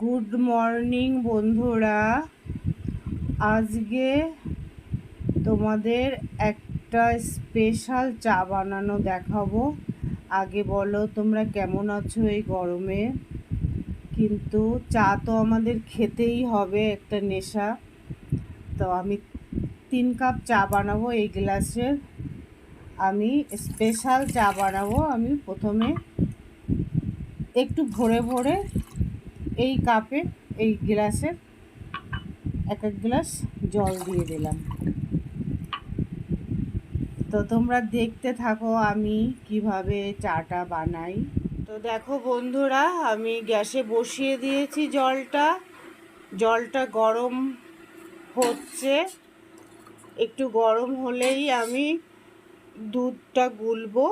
Good morning বন্ধুরা। আজকে তোমাদের একটা স্পেশাল চা বানানো দেখাবো। আগে বলো, তোমরা কেমন আছো এই গরমে? কিন্তু চা তো আমাদের খেতেই হবে, একটা নেশা। তো আমি তিন কাপ চা বানাবো এই গ্লাসের। আমি স্পেশাল চা বানাবো, আমি প্রথমে একটু ভরে ভরে এই কাপে এই গ্লাসে এক এক গ্লাস জল দিয়ে দিলাম। তো তোমরা দেখতে থাকো আমি কীভাবে চাটা বানাই। তো দেখো বন্ধুরা, আমি গ্যাসে বসিয়ে দিয়েছি জলটা। জলটা গরম হচ্ছে। একটু গরম হলেই আমি দুধটা গুলবো।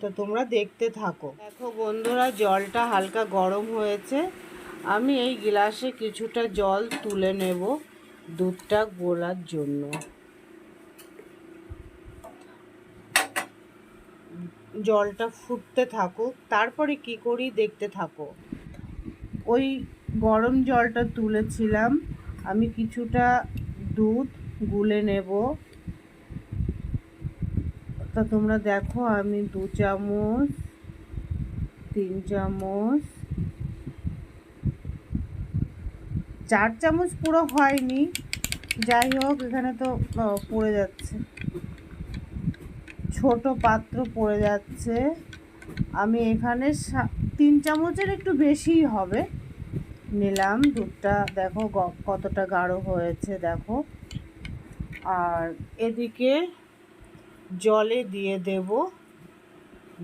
তো তোমরা দেখতে থাকো। দেখো বন্ধুরা, জলটা হালকা গরম হয়েছে। আমি এই গ্লাসে কিছুটা জল তুলে নেব দুধটা গোলার জন্য। জলটা ফুটতে থাকুক, তারপরে কি করি দেখতে থাকো। ওই গরম জলটা তুলেছিলাম, আমি কিছুটা দুধ গুলে নেব। তা তোমরা দেখো, আমি দু চামচ, তিন চামচ চার চামচ পুরো হয়নি। যাই হোক, এখানে তো পড়ে যাচ্ছে। ছোট পাত্র পড়ে যাচ্ছে। আমি এখানে তিন চামচের একটু বেশিই হবে। নিলাম, দুধটা দেখো কতটা গাঢ় হয়েছে, দেখো। আর এদিকে জলে দিয়ে দেব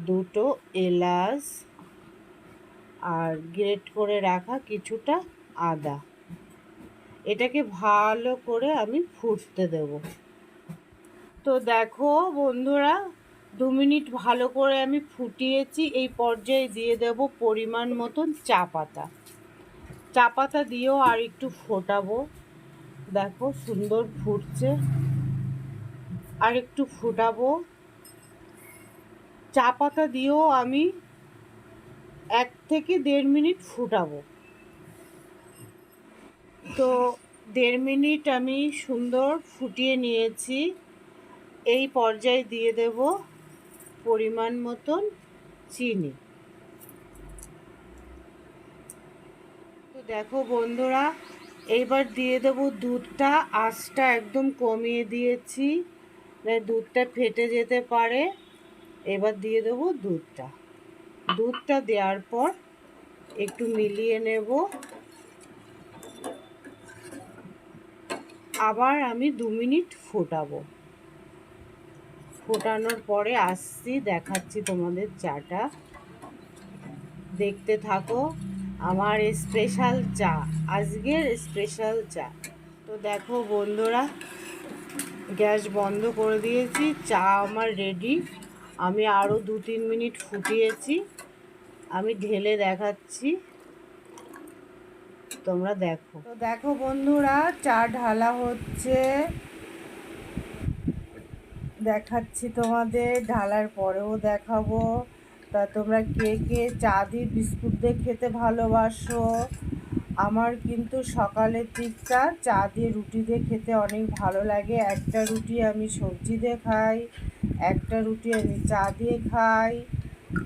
দুটো এলাচ। আর গ্রেট করে রাখা কিছুটা আদা। এটাকে ভালো করে আমি ফুটতে দেব। তো দেখো বন্ধুরা, দু মিনিট ভালো করে আমি ফুটিয়েছি, এই পর্যায়ে দিয়ে দেব পরিমাণ মতন চা পাতা। চা পাতা দিয়েও আর একটু ফোটাবো। দেখো সুন্দর ফুটছে। আর একটু ফুটাবো। চা পাতা দিয়েও আমি এক থেকে দেড় মিনিট ফুটাবো। তো দেড় মিনিট আমি সুন্দর ফুটিয়ে নিয়েছি। এই পর্যায়ে দিয়ে দেব পরিমাণ মতন চিনি। তো দেখো বন্ধুরা, এইবার দিয়ে দেব দুধটা। আঁচটা একদম কমিয়ে দিয়েছি দুধটা ফেটে যেতে পারে। এবার দিয়ে দেবো দুধটা। দুধটা দেওয়ার পর একটু মিলিয়ে নেব। আবার আমি দু মিনিট ফোটাবো। ফোটানোর পরে আসছি, দেখাচ্ছি তোমাদের চাটা। দেখতে থাকো, আমার স্পেশাল চা, আজকের স্পেশাল চা। তো দেখো বন্ধুরা, গ্যাস বন্ধ করে দিয়েছি, চা আমার রেডি আমি আরও দু তিন মিনিট ফুটিয়েছি, আমি ঢেলে দেখাচ্ছি। তোমরা দেখো। তো দেখো বন্ধুরা, চা ঢালা হচ্ছে। দেখাচ্ছি তোমাদের, ঢালার পরেও দেখাবো। তা তোমরা কে কে চা দিয়ে বিস্কুট দিয়ে খেতে ভালোবাসো? আমার কিন্তু সকালের দিকটা চা দিয়ে রুটি দিয়ে খেতে অনেক ভালো লাগে। একটা রুটি আমি সবজি দিয়ে খাই, একটা রুটি আমি চা দিয়ে খাই।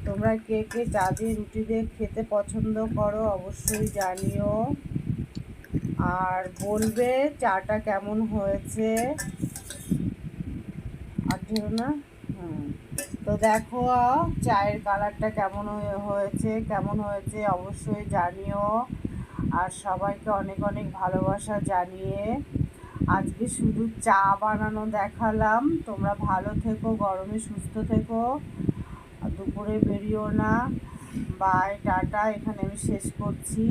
তোমরা কে কে চা দিয়ে রুটি দিয়ে খেতে পছন্দ করো অবশ্যই জানিও। আর বলবে চাটা কেমন হয়েছে। আর না তো দেখো, চায়ের কালারটা কেমন হয়েছে কেমন হয়েছে অবশ্যই জানিও। আর সবাইকে অনেক অনেক ভালোবাসা জানিয়ে আজকে শুধু চা বানানো দেখালাম। তোমরা ভালো থেকো, গরমে সুস্থ থেকো। দুপুরে বেরিও না। বাই টাটা এখানে আমি শেষ করছি।